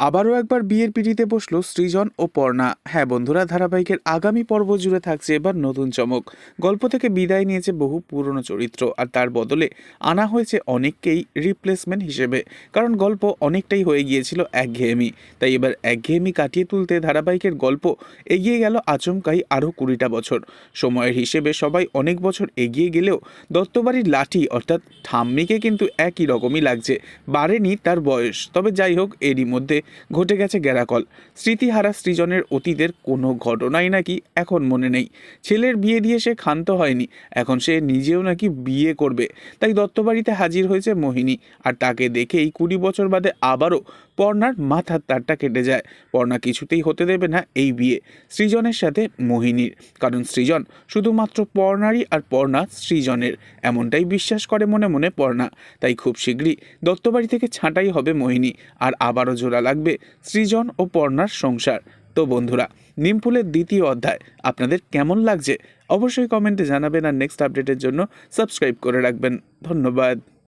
আবারও একবার বিয়ের পিড়িতে বসল সৃজন ও পর্ণা। হ্যাঁ বন্ধুরা, ধারাবাহিকের আগামী পর্ব জুড়ে থাকছে এবার নতুন চমক। গল্প থেকে বিদায় নিয়েছে বহু পুরনো চরিত্র, আর তার বদলে আনা হয়েছে অনেককেই রিপ্লেসমেন্ট হিসেবে, কারণ গল্প অনেকটাই হয়ে গিয়েছিল একঘেয়েমি। তাই এবার একঘেয়েমি কাটিয়ে তুলতে ধারাবাহিকের গল্প এগিয়ে গেল আচমকাই আরও কুড়িটা বছর। সময়ের হিসেবে সবাই অনেক বছর এগিয়ে গেলেও দত্তবাড়ির লাঠি, অর্থাৎ ঠাম্মিকে কিন্তু একই রকমই লাগছে, বাড়েনি তার বয়স। তবে যাই হোক, এরই মধ্যে ঘটে গেছে গ্যারাকল। স্মৃতিহারা সৃজনের অতীতের কোনো ঘটনাই নাকি এখন মনে নেই। ছেলের বিয়ে দিয়ে সে ক্ষান্ত হয়নি, এখন সে নিজেও নাকি বিয়ে করবে। তাই দত্তবাড়িতে হাজির হয়েছে মোহিনী, আর তাকে দেখেই কুড়ি বছর বাদে আবারও পর্ণার মাথার তারটা কেটে যায়। পর্ণা কিছুতেই হতে দেবে না এই বিয়ে, সৃজনের সাথে মোহিনীর। কারণ সৃজন শুধুমাত্র পর্ণারই আর পর্ণা সৃজনের। এমনটাই বিশ্বাস করে মনে মনে পর্ণা। তাই খুব শীঘ্রই দত্তবাড়ি থেকে ছাঁটাই হবে মোহিনী। আর আবারও জোড়া লাগবে সৃজন ও পর্ণার সংসার। তো বন্ধুরা, নিমফুলের দ্বিতীয় অধ্যায় আপনাদের কেমন লাগছে? অবশ্যই কমেন্টে জানাবেন আর নেক্সট আপডেটের জন্য সাবস্ক্রাইব করে রাখবেন। ধন্যবাদ।